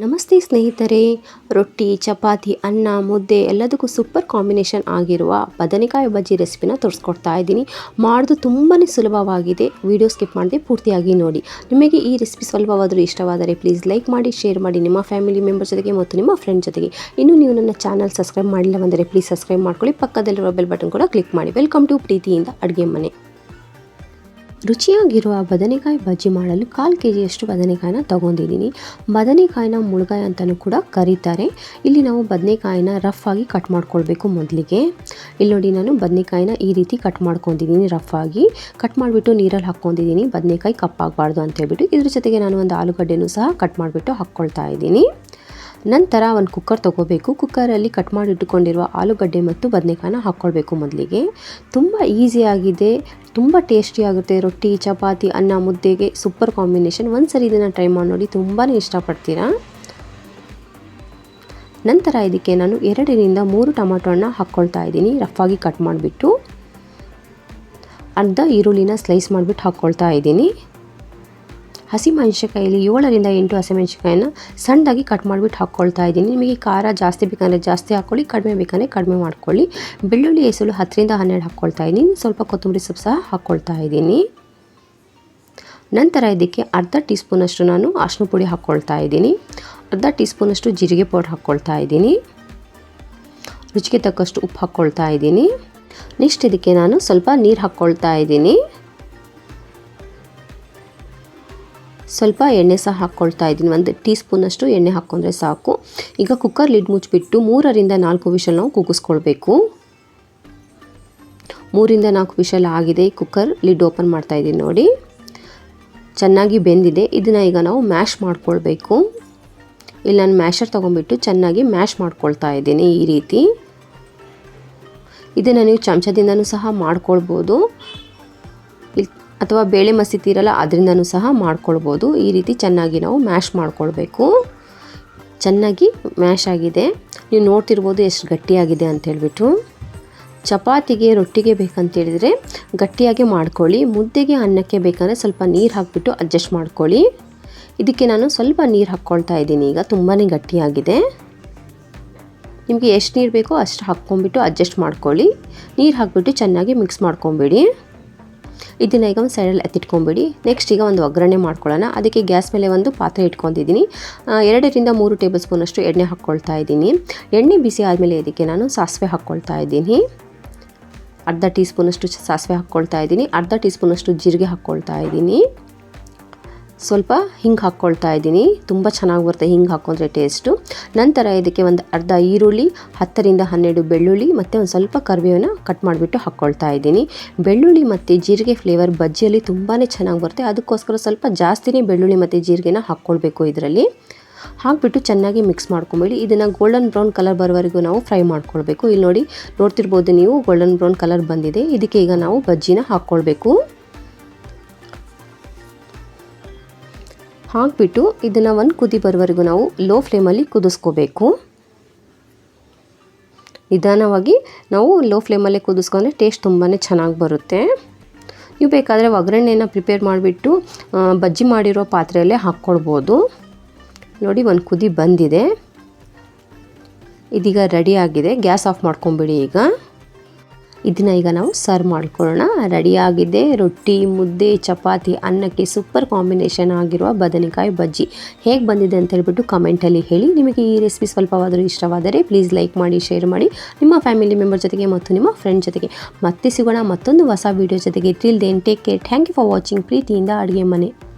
ನಮಸ್ತೆ ಸ್ನೇಹಿತರೆ. ರೊಟ್ಟಿ, ಚಪಾತಿ, ಅನ್ನ, ಮುದ್ದೆ ಎಲ್ಲದಕ್ಕೂ ಸೂಪರ್ ಕಾಂಬಿನೇಷನ್ ಆಗಿರುವ ಬದನೆಕಾಯಿ ಬಜ್ಜಿ ರೆಸಿಪಿನ ತೋರಿಸ್ಕೊಡ್ತಾ ಇದ್ದೀನಿ. ಮಾಡೋದು ತುಂಬಾ ಸುಲಭವಾಗಿದೆ. ವಿಡಿಯೋ ಸ್ಕಿಪ್ ಮಾಡದೆ ಪೂರ್ತಿಯಾಗಿ ನೋಡಿ. ನಿಮಗೆ ಈ ರೆಸಿಪಿ ಸ್ವಲ್ಪವಾದರೂ ಇಷ್ಟವಾದರೆ ಪ್ಲೀಸ್ ಲೈಕ್ ಮಾಡಿ, ಶೇರ್ ಮಾಡಿ. ನಿಮ್ಮ ಫ್ಯಾಮಿಲಿ ಮೆಂಬರ್ ಜೊತೆಗೆ ಮತ್ತು ನಿಮ್ಮ ಫ್ರೆಂಡ್ ಜೊತೆಗೆ. ಇನ್ನು ನೀವು ನನ್ನ ಚಾನಲ್ ಸಬ್ಸ್ಕ್ರೈಬ್ ಮಾಡಿಲ್ಲವೆಂದರೆ ಪ್ಲೀಸ್ ಸಬ್ಸ್ಕ್ರೈಬ್ ಮಾಡ್ಕೊಳ್ಳಿ. ಪಕ್ಕದಲ್ಲಿರುವ ಬೆಲ್ ಬಟನ್ ಕೂಡ ಕ್ಲಿಕ್ ಮಾಡಿ. ವೆಲ್ಕಮ್ ಟು ಪ್ರೀತಿಯಿಂದ ಅಡುಗೆ ಮನೆ. ರುಚಿಯಾಗಿರುವ ಬದನೆಕಾಯಿ ಬಜ್ಜಿ ಮಾಡಲು ಕಾಲು ಕೆ ಜಿಯಷ್ಟು ಬದನೆಕಾಯಿನ ತೊಗೊಂಡಿದ್ದೀನಿ. ಬದನೆಕಾಯಿನ ಮುಳುಗಾಯಿ ಅಂತಲೂ ಕೂಡ ಕರೀತಾರೆ. ಇಲ್ಲಿ ನಾವು ಬದನೆಕಾಯಿನ ರಫ್ ಆಗಿ ಕಟ್ ಮಾಡ್ಕೊಳ್ಬೇಕು ಮೊದಲಿಗೆ. ಇಲ್ಲಿ ನೋಡಿ ನಾನು ಬದನೆಕಾಯಿನ ಈ ರೀತಿ ಕಟ್ ಮಾಡ್ಕೊಂಡಿದ್ದೀನಿ ರಫ್ ಆಗಿ. ಕಟ್ ಮಾಡಿಬಿಟ್ಟು ನೀರಲ್ಲಿ ಹಾಕ್ಕೊಂಡಿದ್ದೀನಿ. ಬದನೆಕಾಯಿ ಕಪ್ಪಾಗಬಾರ್ದು ಅಂತ ಹೇಳ್ಬಿಟ್ಟು ಇದ್ರ ಜೊತೆಗೆ ನಾನು ಒಂದು ಆಲೂಗಡ್ಡೆನೂ ಸಹ ಕಟ್ ಮಾಡಿಬಿಟ್ಟು ಹಾಕ್ಕೊಳ್ತಾ ಇದ್ದೀನಿ. ನಂತರ ಒಂದು ಕುಕ್ಕರ್ ತೊಗೋಬೇಕು. ಕುಕ್ಕರಲ್ಲಿ ಕಟ್ ಮಾಡಿ ಇಟ್ಟುಕೊಂಡಿರುವ ಆಲೂಗಡ್ಡೆ ಮತ್ತು ಬದನೆಕಾಯಿನ ಹಾಕ್ಕೊಳ್ಬೇಕು ಮೊದಲಿಗೆ. ತುಂಬ ಈಸಿಯಾಗಿದೆ ತುಂಬ ಟೇಸ್ಟಿಯಾಗುತ್ತೆ ರೊಟ್ಟಿ, ಚಪಾತಿ, ಅನ್ನ, ಮುದ್ದೆಗೆ ಸೂಪರ್ ಕಾಂಬಿನೇಷನ್ ಒಂದು ಸರಿ ಇದನ್ನು ಟ್ರೈ ಮಾಡಿ ನೋಡಿ ತುಂಬಾ ಇಷ್ಟಪಡ್ತೀರಾ? ನಂತರ ಇದಕ್ಕೆ ನಾನು ಎರಡರಿಂದ ಮೂರು ಟೊಮಾಟೊ ಹಣ್ಣ ಹಾಕ್ಕೊಳ್ತಾ ಇದ್ದೀನಿ. ರಫಾಗಿ ಕಟ್ ಮಾಡಿಬಿಟ್ಟು ಅರ್ಧ ಈರುಳ್ಳಿನ ಸ್ಲೈಸ್ ಮಾಡಿಬಿಟ್ಟು ಹಾಕ್ಕೊಳ್ತಾ ಇದ್ದೀನಿ. ಹಸಿಮೆಣ್ಸಿಕಾಯಲ್ಲಿ ಏಳರಿಂದ ಎಂಟು ಹಸಿಮೆಣ್ಸಿಕಾಯಿನ ಸಣ್ಣದಾಗಿ ಕಟ್ ಮಾಡಿಬಿಟ್ಟು ಹಾಕ್ಕೊಳ್ತಾ ಇದ್ದೀನಿ. ನಿಮಗೆ ಖಾರ ಜಾಸ್ತಿ ಬೇಕಂದರೆ ಜಾಸ್ತಿ ಹಾಕ್ಕೊಳ್ಳಿ, ಕಡಿಮೆ ಬೇಕಂದರೆ ಕಡಿಮೆ ಮಾಡ್ಕೊಳ್ಳಿ. ಬೆಳ್ಳುಳ್ಳಿ ಎಸಳು ಹತ್ತರಿಂದ ಹನ್ನೆರಡು ಹಾಕ್ಕೊಳ್ತಾ ಇದ್ದೀನಿ. ಸ್ವಲ್ಪ ಕೊತ್ತಂಬರಿ ಸೊಪ್ಪು ಸಹ ಹಾಕ್ಕೊಳ್ತಾ ಇದ್ದೀನಿ. ನಂತರ ಇದಕ್ಕೆ ಅರ್ಧ ಟೀ ಸ್ಪೂನಷ್ಟು ನಾನು ಅರ್ಶಿನ ಪುಡಿ ಹಾಕ್ಕೊಳ್ತಾ ಇದ್ದೀನಿ. ಅರ್ಧ ಟೀ ಸ್ಪೂನಷ್ಟು ಜೀರಿಗೆ ಪೌಡ್ರ್ ಹಾಕ್ಕೊಳ್ತಾ ಇದ್ದೀನಿ. ರುಚಿಗೆ ತಕ್ಕಷ್ಟು ಉಪ್ಪು ಹಾಕ್ಕೊಳ್ತಾ ಇದ್ದೀನಿ. ನೆಕ್ಸ್ಟ್ ಇದಕ್ಕೆ ನಾನು ಸ್ವಲ್ಪ ನೀರು ಹಾಕ್ಕೊಳ್ತಾ ಇದ್ದೀನಿ. ಸ್ವಲ್ಪ ಎಣ್ಣೆ ಸಹ ಹಾಕ್ಕೊಳ್ತಾ ಇದ್ದೀನಿ. ಒಂದು ಟೀ ಸ್ಪೂನಷ್ಟು ಎಣ್ಣೆ ಹಾಕ್ಕೊಂಡ್ರೆ ಸಾಕು. ಈಗ ಕುಕ್ಕರ್ ಲಿಡ್ ಮುಚ್ಚಿಬಿಟ್ಟು ಮೂರರಿಂದ ನಾಲ್ಕು ವಿಷಲ್ ನಾವು ಕೂಗಿಸ್ಕೊಳ್ಬೇಕು ಮೂರಿಂದ ನಾಲ್ಕು ವಿಷಲ್ ಆಗಿದೆ. ಕುಕ್ಕರ್ ಲಿಡ್ ಓಪನ್ ಮಾಡ್ತಾ ಇದ್ದೀನಿ ನೋಡಿ. ಚೆನ್ನಾಗಿ ಬೆಂದಿದೆ. ಇದನ್ನು ಈಗ ನಾವು ಮ್ಯಾಶ್ ಮಾಡ್ಕೊಳ್ಬೇಕು. ಇಲ್ಲಿ, ನಾನು ಮ್ಯಾಶರ್ ತೊಗೊಂಡ್ಬಿಟ್ಟು ಚೆನ್ನಾಗಿ ಮ್ಯಾಶ್ ಮಾಡ್ಕೊಳ್ತಾ ಇದ್ದೀನಿ ಈ ರೀತಿ. ಇದನ್ನು ನೀವು ಚಮಚದಿಂದನೂ ಸಹ ಮಾಡ್ಕೊಳ್ಬೋದು. ಅಥವಾ ಬೇಳೆ ಮಸಿತಿರಲ್ಲ ಅದರಿಂದನೂ ಸಹ ಮಾಡ್ಕೊಳ್ಬೋದು. ಈ ರೀತಿ ಚೆನ್ನಾಗಿ ನಾವು ಮ್ಯಾಶ್ ಮಾಡ್ಕೊಳ್ಬೇಕು. ಚೆನ್ನಾಗಿ ಮ್ಯಾಶ್ ಆಗಿದೆ. ನೀವು ನೋಡ್ತಿರ್ಬೋದು ಎಷ್ಟು ಗಟ್ಟಿಯಾಗಿದೆ ಅಂತ ಹೇಳ್ಬಿಟ್ಟು ಚಪಾತಿಗೆ, ರೊಟ್ಟಿಗೆ ಬೇಕಂತೇಳಿದರೆ ಗಟ್ಟಿಯಾಗಿ ಮಾಡ್ಕೊಳ್ಳಿ. ಮುದ್ದೆಗೆ ಅನ್ನಕ್ಕೆ ಬೇಕಂದರೆ ಸ್ವಲ್ಪ ನೀರು ಹಾಕಿಬಿಟ್ಟು ಅಡ್ಜಸ್ಟ್ ಮಾಡ್ಕೊಳ್ಳಿ. ಇದಕ್ಕೆ ನಾನು ಸ್ವಲ್ಪ ನೀರು ಹಾಕ್ಕೊಳ್ತಾ ಇದ್ದೀನಿ. ಈಗ ತುಂಬಾ ಗಟ್ಟಿಯಾಗಿದೆ. ನಿಮಗೆ ಎಷ್ಟು ನೀರು ಬೇಕೋ ಅಷ್ಟು ಹಾಕ್ಕೊಂಬಿಟ್ಟು ಅಡ್ಜಸ್ಟ್ ಮಾಡ್ಕೊಳ್ಳಿ. ನೀರು ಹಾಕಿಬಿಟ್ಟು ಚೆನ್ನಾಗಿ ಮಿಕ್ಸ್ ಮಾಡ್ಕೊಂಬಿಡಿ. ಇದನ್ನು ಈಗ ಒಂದು ಸೈಡಲ್ಲಿ ಎತ್ತಿಟ್ಕೊಂಬಿಡಿ. ನೆಕ್ಸ್ಟ್ ಈಗ ಒಂದು ಒಗ್ಗರಣೆ ಮಾಡ್ಕೊಳ್ಳೋಣ. ಅದಕ್ಕೆ ಗ್ಯಾಸ್ ಮೇಲೆ ಒಂದು ಪಾತ್ರೆ ಇಟ್ಕೊಂಡಿದ್ದೀನಿ. ಎರಡರಿಂದ ಮೂರು ಟೇಬಲ್ ಸ್ಪೂನಷ್ಟು ಎಣ್ಣೆ ಹಾಕ್ಕೊಳ್ತಾ ಇದ್ದೀನಿ. ಎಣ್ಣೆ ಬಿಸಿ ಆದಮೇಲೆ ಇದಕ್ಕೆ ನಾನು ಸಾಸಿವೆ ಹಾಕ್ಕೊಳ್ತಾ ಇದ್ದೀನಿ. ಅರ್ಧ ಟೀ ಸ್ಪೂನಷ್ಟು ಸಾಸಿವೆ ಹಾಕ್ಕೊಳ್ತಾ ಇದ್ದೀನಿ. ಅರ್ಧ ಟೀ ಸ್ಪೂನಷ್ಟು ಜೀರಿಗೆ ಹಾಕ್ಕೊಳ್ತಾ ಇದ್ದೀನಿ. ಸ್ವಲ್ಪ ಹಿಂಗೆ ಹಾಕ್ಕೊಳ್ತಾ ಇದ್ದೀನಿ. ತುಂಬ ಚೆನ್ನಾಗಿ ಬರುತ್ತೆ ಹಿಂಗೆ ಹಾಕ್ಕೊಂಡ್ರೆ ಟೇಸ್ಟು ನಂತರ ಇದಕ್ಕೆ ಒಂದು ಅರ್ಧ ಈರುಳ್ಳಿ, ಹತ್ತರಿಂದ ಹನ್ನೆರಡು ಬೆಳ್ಳುಳ್ಳಿ ಮತ್ತು ಒಂದು ಸ್ವಲ್ಪ ಕರಿಬೇವನ್ನ ಕಟ್ ಮಾಡಿಬಿಟ್ಟು ಹಾಕ್ಕೊಳ್ತಾ ಇದ್ದೀನಿ. ಬೆಳ್ಳುಳ್ಳಿ ಮತ್ತು ಜೀರಿಗೆ ಫ್ಲೇವರ್ ಬಜ್ಜಿಯಲ್ಲಿ ತುಂಬಾ ಚೆನ್ನಾಗಿ ಬರುತ್ತೆ. ಅದಕ್ಕೋಸ್ಕರ ಸ್ವಲ್ಪ ಜಾಸ್ತಿನೇ ಬೆಳ್ಳುಳ್ಳಿ ಮತ್ತು ಜೀರಿಗೆನ ಹಾಕ್ಕೊಳ್ಬೇಕು ಇದರಲ್ಲಿ. ಹಾಕ್ಬಿಟ್ಟು ಚೆನ್ನಾಗಿ ಮಿಕ್ಸ್ ಮಾಡ್ಕೊಬೇಡಿ. ಇದನ್ನು ಗೋಲ್ಡನ್ ಬ್ರೌನ್ ಕಲರ್ ಬರೋವರೆಗೂ ನಾವು ಫ್ರೈ ಮಾಡ್ಕೊಳ್ಬೇಕು. ಇಲ್ಲಿ ನೋಡಿ ನೋಡ್ತಿರ್ಬೋದು ನೀವು ಗೋಲ್ಡನ್ ಬ್ರೌನ್ ಕಲರ್ ಬಂದಿದೆ. ಇದಕ್ಕೆ ಈಗ ನಾವು ಬಜ್ಜಿನ ಹಾಕ್ಕೊಳ್ಬೇಕು. ಹಾಕಿಬಿಟ್ಟು ಇದನ್ನು ಒಂದು ಕುದಿ ಬರೋವರೆಗೂ ನಾವು ಲೋ ಫ್ಲೇಮಲ್ಲಿ ಕುದಿಸ್ಕೋಬೇಕು. ನಿಧಾನವಾಗಿ ನಾವು ಲೋ ಫ್ಲೇಮಲ್ಲಿ ಕುದಿಸ್ಕೊಂಡ್ರೆ ಟೇಸ್ಟ್ ತುಂಬಾ ಚೆನ್ನಾಗಿ ಬರುತ್ತೆ. ನೀವು ಬೇಕಾದರೆ ಒಗ್ಗರಣೆಯನ್ನು ಪ್ರಿಪೇರ್ ಮಾಡಿಬಿಟ್ಟು ಬಜ್ಜಿ ಮಾಡಿರೋ ಪಾತ್ರೆಯಲ್ಲೇ ಹಾಕ್ಕೊಳ್ಬೋದು. ನೋಡಿ ಒಂದು ಕುದಿ ಬಂದಿದೆ. ಇದೀಗ ರೆಡಿ ಆಗಿದೆ. ಗ್ಯಾಸ್ ಆಫ್ ಮಾಡ್ಕೊಂಬಿಡಿ ಈಗ. ಇದನ್ನು ಈಗ ನಾವು ಸರ್ವ್ ಮಾಡ್ಕೊಳ್ಳೋಣ. ರೆಡಿಯಾಗಿದೆ ರೊಟ್ಟಿ, ಮುದ್ದೆ, ಚಪಾತಿ, ಅನ್ನಕ್ಕೆ ಸೂಪರ್ ಕಾಂಬಿನೇಷನ್ ಆಗಿರುವ ಬದನೆಕಾಯಿ ಬಜ್ಜಿ. ಹೇಗೆ ಬಂದಿದೆ ಅಂತ ಹೇಳ್ಬಿಟ್ಟು ಕಮೆಂಟಲ್ಲಿ ಹೇಳಿ. ನಿಮಗೆ ಈ ರೆಸಿಪಿ ಸ್ವಲ್ಪವಾದರೂ ಇಷ್ಟವಾದರೆ ಪ್ಲೀಸ್ ಲೈಕ್ ಮಾಡಿ ಶೇರ್ ಮಾಡಿ. ನಿಮ್ಮ ಫ್ಯಾಮಿಲಿ ಮೆಂಬರ್ ಜೊತೆಗೆ ಮತ್ತು ನಿಮ್ಮ ಫ್ರೆಂಡ್ ಜೊತೆಗೆ. ಮತ್ತೆ ಸಿಗೋಣ ಮತ್ತೊಂದು ಹೊಸ ವೀಡಿಯೋ ಜೊತೆಗೆ. Till then take care thank you for watching ಪ್ರೀತಿಯಿಂದ ಅಡುಗೆ ಮನೆ.